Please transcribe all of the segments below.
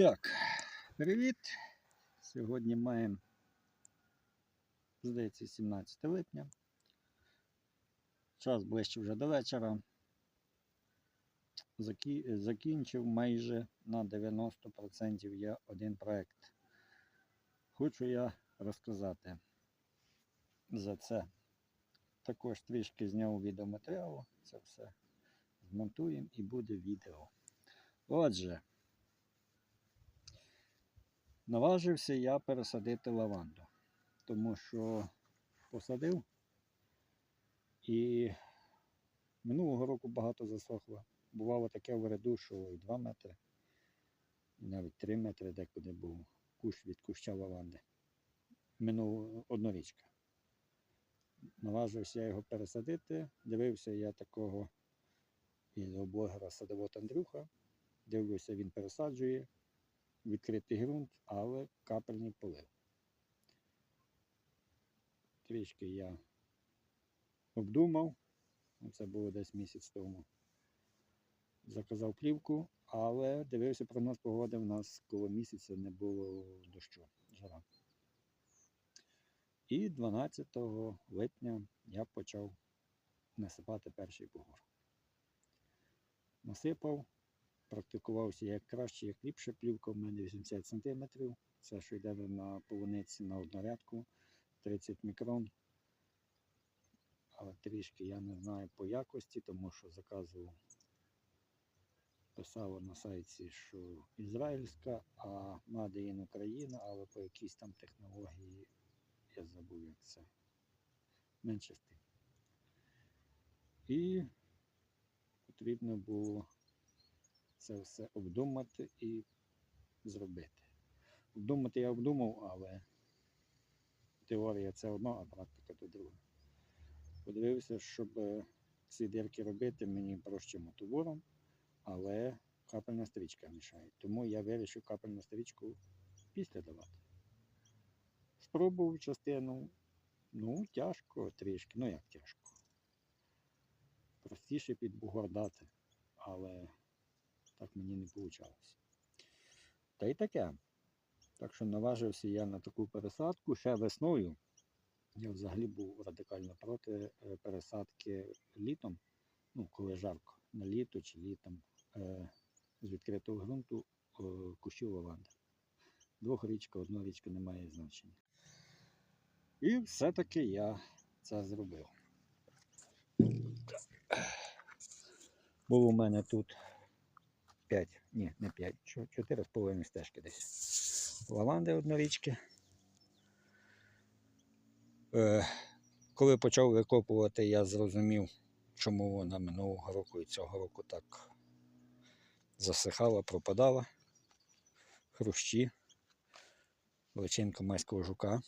Так, привіт. Сьогодні маємо, здається, 17 липня. Час ближче вже до вечора. Закі- Закінчив майже на 90% я один проект. Хочу я розказати за це. Також трішки зняв відеоматеріалу. Це все змонтуємо і буде відео. Отже. Наважився я пересадити лаванду, тому що посадив і минулого року багато засохло. Бувало таке в ряду, що і 2 метри, і навіть 3 метри декуди був кущ від куща лаванди. Минув однорічка. Наважився я його пересадити. Дивився я такого відеоблогера садовод Андрюха. Дивлюся, він пересаджує відкритий ґрунт, але капельний полив. Трішки я обдумав, це було десь місяць тому. Заказав плівку, але дивився прогноз погоди, в нас коло місяця не було дощу, жара. І 12 липня я почав насипати перший бугор. Насипав, практикувався як краще, як ліпше. Плівка в мене 80 см. Це що йде на полуниці на однорядку 30 мікрон. Але трішки я не знаю по якості, тому що заказував, писало на сайті, що ізраїльська, а Made in Україна, але по якійсь там технології я забув, як це. Менше з тим. І потрібно було це все обдумати і зробити. Обдумати я обдумав, але теорія це одно, а практика то друге. Подивився, щоб е, ці дірки робити мені проще мотовором, але капельна стрічка мішає. Тому я вирішив капельну стрічку після давати. Спробував частину, ну, тяжко трішки, ну як тяжко. Простіше під бугор дати, але так мені не вийшло. Та й таке. Так що наважився я на таку пересадку ще весною. Я взагалі був радикально проти е, пересадки літом, ну, коли жарко, на літо чи літом е, з відкритого ґрунту е, кущів лаванди. Двохрічка, однорічка не має значення. І все-таки я це зробив. Було у мене тут 5, ні, не 5, 4,5 стежки десь. Лаванди однорічки. Е, коли почав викопувати, я зрозумів, чому вона минулого року і цього року так засихала, пропадала. Хрущі, личинка майського жука.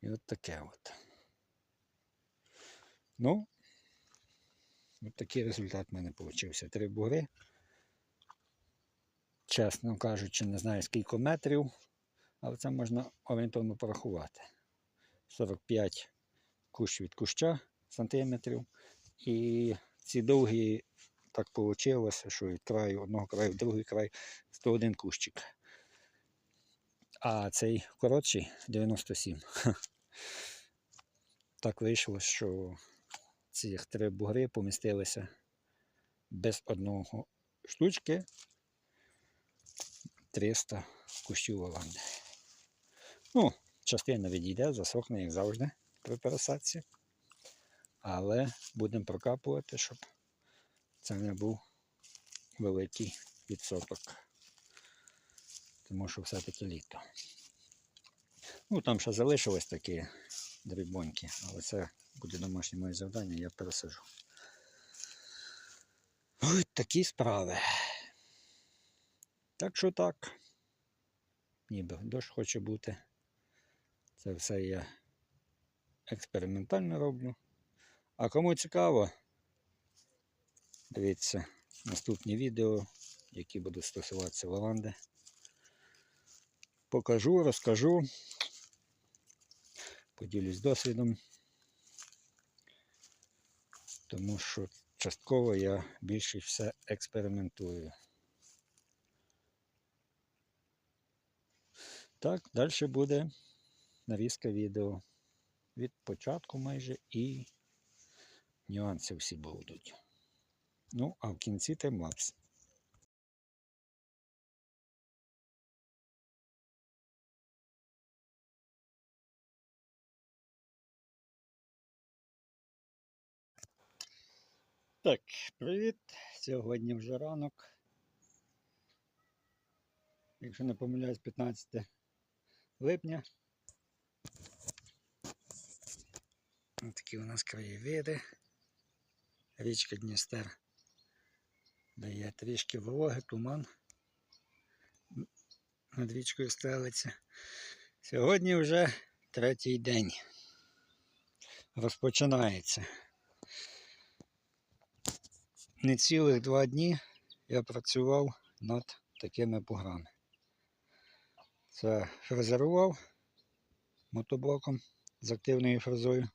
І от таке от. Ну, от такий результат в мене вийшов. Три бугри. Чесно кажучи, не знаю скільки метрів, але це можна орієнтовно порахувати. 45 кущ від куща сантиметрів. І ці довгі так вийшло, що від краю одного краю в другий край 101 кущик. А цей коротший 97. Так вийшло, що ці три бугри помістилися без одного штучки 300 кущів лаванди. Ну, частина відійде, засохне, як завжди, при пересадці. Але будемо прокапувати, щоб це не був великий відсоток. Тому що все-таки літо. Ну, там ще залишилось такі дрібоньки, але це буде домашнє моє завдання, я пересажу. Ось такі справи. Так що так. Ніби дощ хоче бути. Це все я експериментально роблю. А кому цікаво, дивіться наступні відео, які будуть стосуватися лаванди. Покажу, розкажу, поділюсь досвідом, тому що частково я більше все експериментую. Так, далі буде нарізка відео. Від початку майже і нюанси всі будуть. Ну, а в кінці таймлапс. Так, привіт. Сьогодні вже ранок. Якщо не помиляюсь, 15 липня. Ось такі у нас краєвиди. Річка Дністер дає трішки вологи, туман. Над річкою стелиться. Сьогодні вже третій день. Розпочинається. Не цілих два дні я працював над такими буграми. Це фрезерував мотоблоком з активною фрезою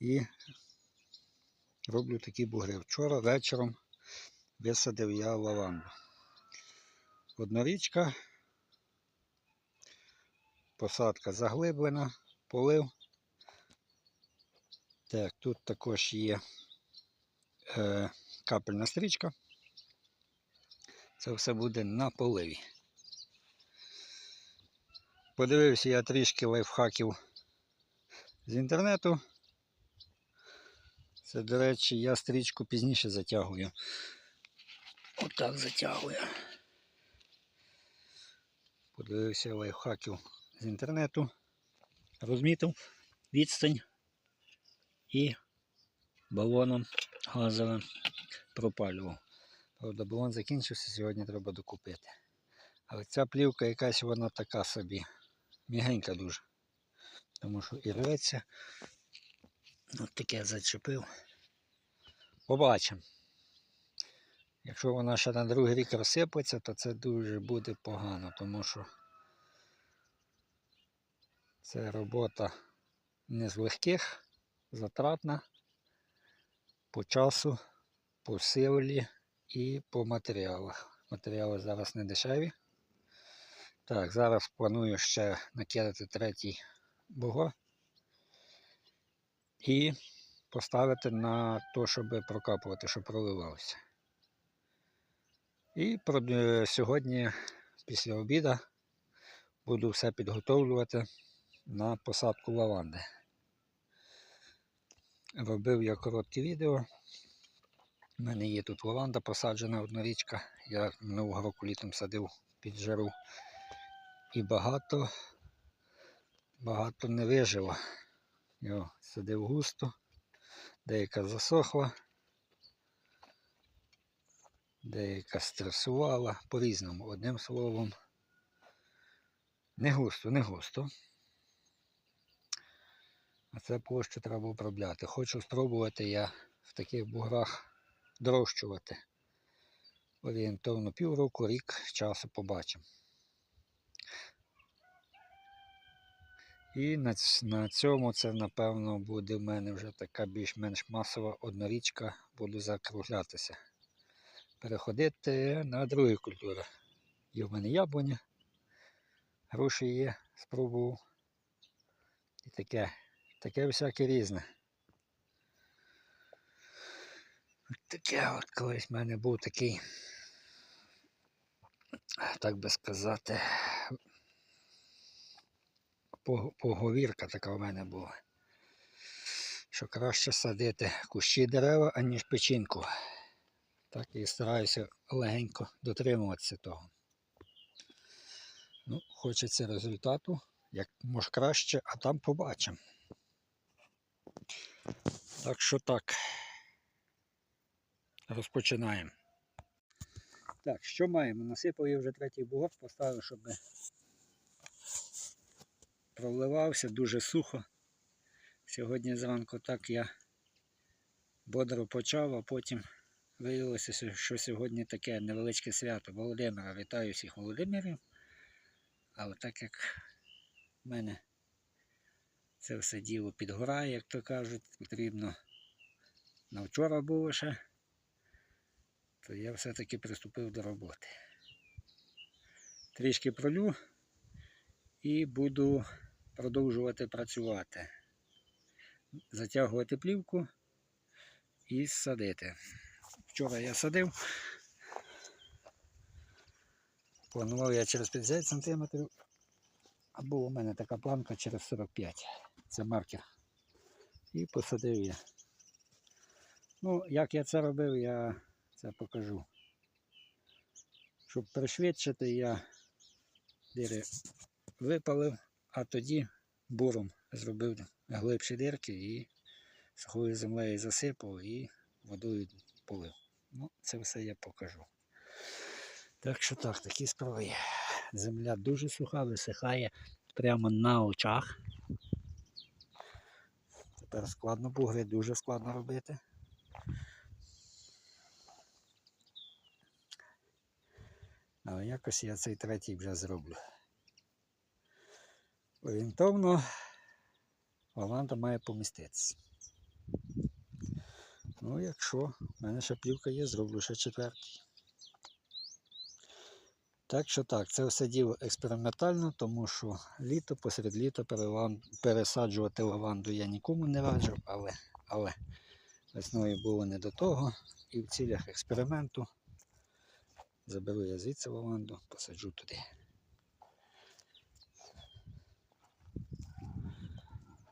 і роблю такі бугри. Вчора вечором висадив я лаванду. Однорічка, посадка заглиблена, полив. Так, тут також є капельна стрічка. Це все буде на поливі. Подивився я трішки лайфхаків з інтернету. Це, до речі, я стрічку пізніше затягую. Отак затягую. Подивився лайфхаків з інтернету, розмітив відстань і балоном газовим пропалював. Правда, балон закінчився, сьогодні треба докупити. Але ця плівка якась вона така собі, мігенька дуже. Тому що і рветься. От таке зачепив. Побачимо. Якщо вона ще на другий рік розсипеться, то це дуже буде погано, тому що це робота не з легких, затратна по часу, по силі і по матеріалах. Матеріали зараз не дешеві. Так, зараз планую ще накидати третій бугор і поставити на те, щоб прокапувати, щоб проливався. І е, сьогодні, після обіду, буду все підготовлювати на посадку лаванди. Робив я коротке відео. У мене є тут лаванда посаджена однорічка. Я минулого року літом садив під жару. І багато, багато не вижило. Я садив густо, деяка засохла, деяка стресувала, по-різному, одним словом. Не густо, не густо. А це площу треба обробляти. Хочу спробувати я в таких буграх дорощувати. Орієнтовно півроку, рік часу побачимо. І на, на цьому це, напевно, буде в мене вже така більш-менш масова однорічка, буду закруглятися. Переходити на другі культури. Є в мене яблуня, груші є, спробував. І таке, таке всяке різне. Таке от колись в мене був такий, так би сказати, поговірка така в мене була. Що краще садити кущі дерева, аніж печінку. Так і стараюся легенько дотримуватися того. Ну, хочеться результату, як може краще, а там побачимо. Так що так. Розпочинаємо. Так, що маємо? Насипав я вже третій бугор, поставив, щоб проливався дуже сухо. Сьогодні зранку так я бодро почав, а потім виявилося, що сьогодні таке невеличке свято Володимира. Вітаю всіх Володимирів. Але так як в мене це все діло підгорає, як то кажуть, потрібно на вчора було ще, то я все-таки приступив до роботи. Трішки пролю І буду продовжувати працювати. Затягувати плівку і садити. Вчора я садив. Планував я через 50 см, а була у мене така планка через 45 Це маркер. І посадив я. Ну, як я це робив, я це покажу. Щоб пришвидшити, я дири випалив, а тоді буром зробив глибші дирки і сухою землею засипав і водою полив. Ну, це все я покажу. Так що так, такі справи. Земля дуже суха, висихає прямо на очах. Тепер складно бугри, дуже складно робити. Але якось я цей третій вже зроблю. Орієнтовно лаванда має поміститися. Ну, якщо в мене ще плівка є, зроблю ще четвертий. Так що так, це все діло експериментально, тому що літо, посеред літа пересаджувати лаванду я нікому не раджу, але, але весною було не до того. І в цілях експерименту заберу я звідси лаванду, посаджу туди.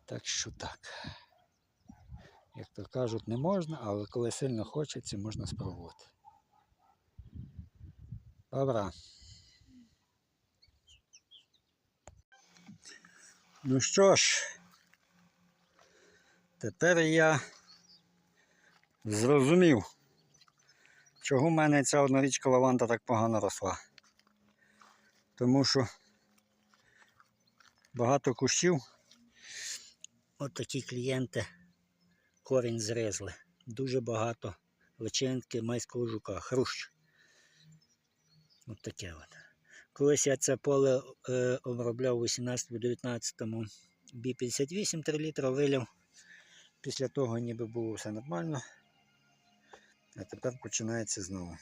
Так що так. Як то кажуть, не можна, але коли сильно хочеться, можна спробувати. Добре. Ну що ж, тепер я зрозумів, чого в мене ця однорічка лаванда так погано росла. Тому що багато кущів, от такі клієнти корінь зрезли. Дуже багато личинки майського жука, хрущ. От таке от. Колись я це поле е, обробляв у 18-19 бі-58 3 літра вилив. Після того ніби було все нормально. А тепер починається знову.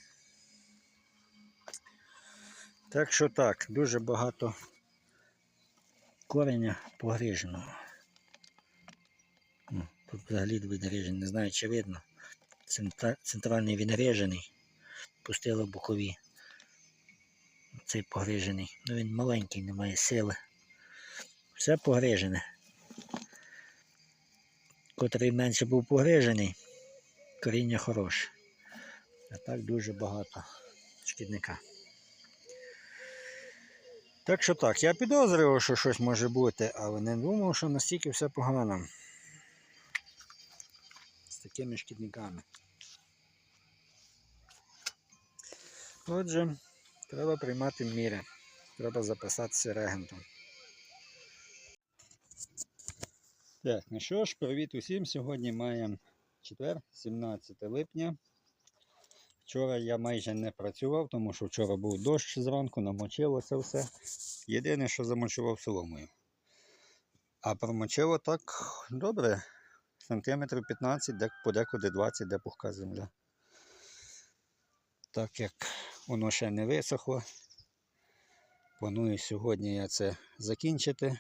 Так що так, дуже багато кореня погриженого. Ну, Тут взагалі відріжений, не знаю, чи видно. Центральний він режений, пустило бокові. Цей погрижений. Ну він маленький, не має сили. Все погрижене. Котрий менше був погрижений, коріння хороше. А так дуже багато шкідника. Так що так, я підозрював, що щось може бути, але не думав, що настільки все погано. З такими шкідниками. Отже, треба приймати міри. Треба записатися регентом. Так, ну що ж, привіт усім. Сьогодні маємо четвер, 17 липня. Вчора я майже не працював, тому що вчора був дощ зранку, намочило це все. Єдине, що замочував соломою. А промочило так добре. Сантиметрів 15, подекуди 20, де пухка земля. Так як воно ще не висохло. Планую сьогодні я це закінчити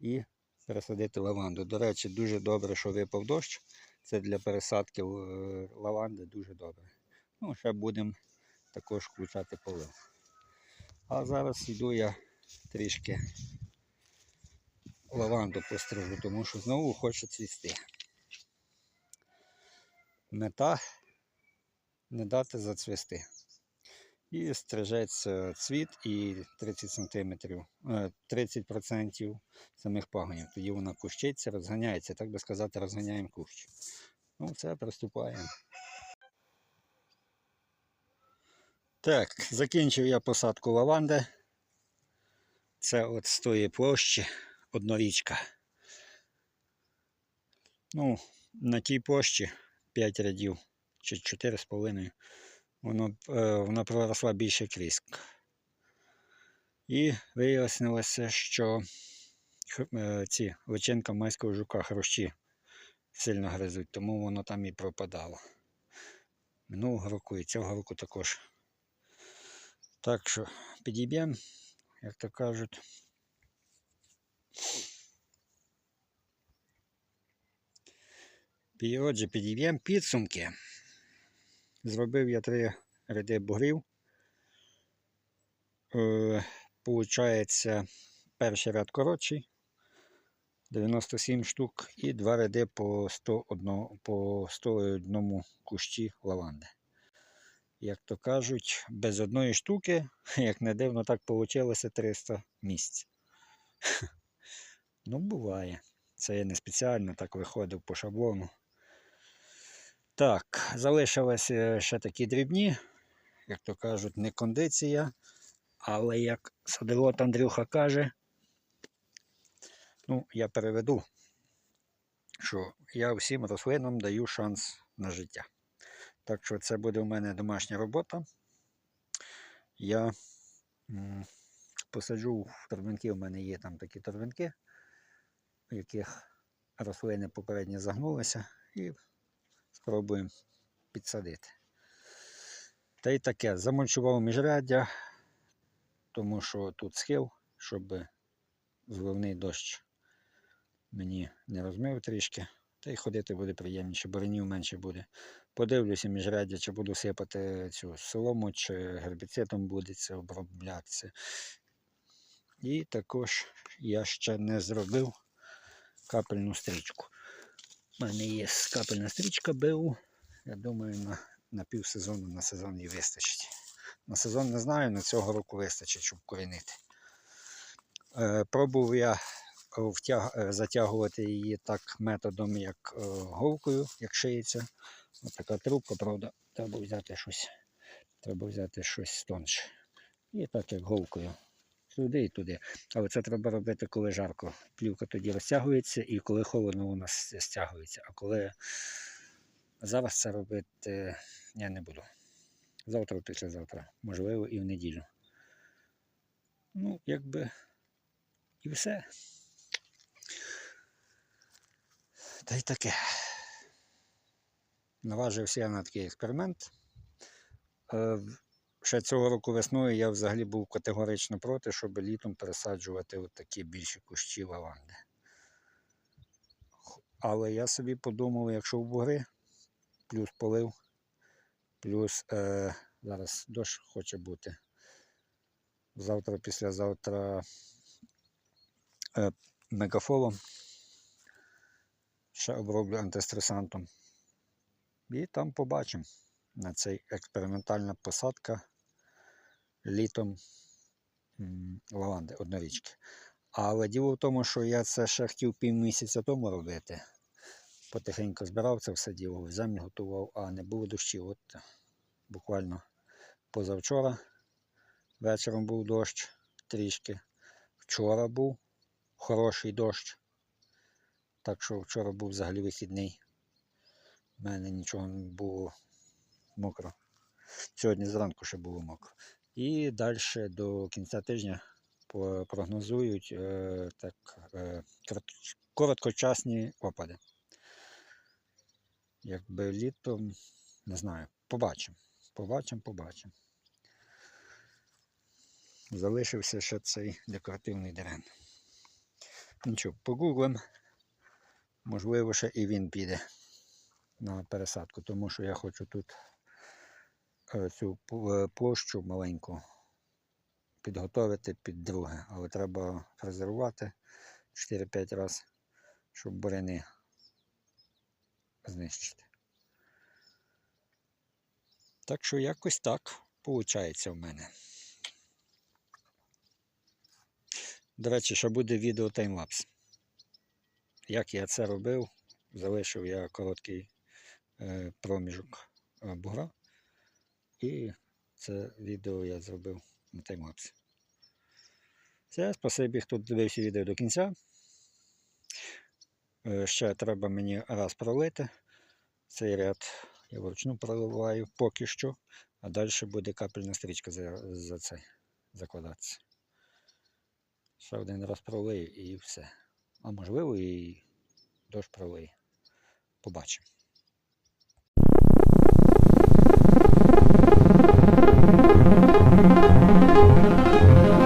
і пересадити лаванду. До речі, дуже добре, що випав дощ. Це для пересадки е, лаванди дуже добре. Ну, ще будемо також включати полив. А зараз йду я трішки лаванду пострижу, тому що знову хочу цвісти. Мета не дати зацвісти. І стрижеться цвіт і 30 см, 30% самих пагонів. Тоді вона кущиться, розганяється, так би сказати, розганяємо кущ. Ну, все, приступаємо. Так, закінчив я посадку лаванди. Це от з тої площі однорічка. Ну, на тій площі 5 рядів чи 4,5 воно, е, вона проросла більше кріск. І вияснилося, що е, ці личинка майського жука хрущі сильно гризуть, тому воно там і пропадало. Минулого року і цього року також. Так що підіб'ємо, як то кажуть. Отже, підіб'ємо підсумки. Зробив я три ряди бугрів. Е, Получається, перший ряд коротший, 97 штук, і два ряди по 101, по 101 кущі лаванди. Як то кажуть, без одної штуки, як не дивно, так вийшло 300 місць. Ну, буває. Це я не спеціально так виходив по шаблону. Так, залишилися ще такі дрібні, як то кажуть, не кондиція. Але як садилот Андрюха каже, ну, я переведу, що я всім рослинам даю шанс на життя. Так що це буде у мене домашня робота. Я посаджу в торбинки, у мене є там такі торбинки, в яких рослини попередньо загнулися, і спробуємо підсадити. Та й таке, замульчував міжряддя, тому що тут схил, щоб зливний дощ мені не розмив трішки. Та й ходити буде приємніше, буренів менше буде. Подивлюся міжряддя, чи буду сипати цю солому, чи гербіцидом буде це оброблятися. І також я ще не зробив капельну стрічку. У мене є капельна стрічка БУ. Я думаю, на, на півсезону, на сезон її вистачить. На сезон не знаю, на цього року вистачить, щоб корінити. Е, пробував я втяг, е, затягувати її так методом, як е, голкою, як шиється. Ось така трубка, правда, треба взяти щось. Треба взяти щось тонше. І так як голкою. Туди і туди. Але це треба робити, коли жарко. Плівка тоді розтягується і коли холодно вона стягується. А коли зараз це робити я не буду. Завтра, післязавтра, можливо, і в неділю. Ну, якби і все. Та й таке. Наважився я на такий експеримент. Ще цього року весною я взагалі був категорично проти, щоб літом пересаджувати от такі більші кущі лаванди. Але я собі подумав, якщо в бугри, плюс полив, плюс е, зараз дощ хоче бути. Завтра, післязавтра е, мегафолом. Ще оброблю антистресантом. І там побачимо на цей експериментальна посадка літом лаванди однорічки. Але діло в тому, що я це ще хотів півмісяця тому робити. Потихеньку збирав це все діло, в землю готував, а не було дощів. От буквально позавчора вечором був дощ трішки. Вчора був хороший дощ. Так що вчора був взагалі вихідний. У мене нічого не було мокро. Сьогодні зранку ще було мокро. І далі до кінця тижня прогнозують е, так, е, короткочасні опади. Якби літом, не знаю, побачимо. Побачимо, побачимо. Залишився ще цей декоративний дерен. Нічого, погуглим. Можливо, ще і він піде на пересадку, тому що я хочу тут цю е, площу маленьку підготовити під друге, але треба фрезерувати 4-5 разів, щоб буряни знищити. Так що якось так виходить в мене. До речі, ще буде відео таймлапс. Як я це робив, залишив я короткий е, проміжок е, бугра. І це відео я зробив на таймлапсі. Все, спасибі, хто дивився відео до кінця. Е, Ще треба мені раз пролити. Цей ряд я вручну проливаю поки що, а далі буде капельна стрічка за, за це закладатися. Ще один раз пролию і все. А можливо і дощ пролиє. Побачимо. Thank you.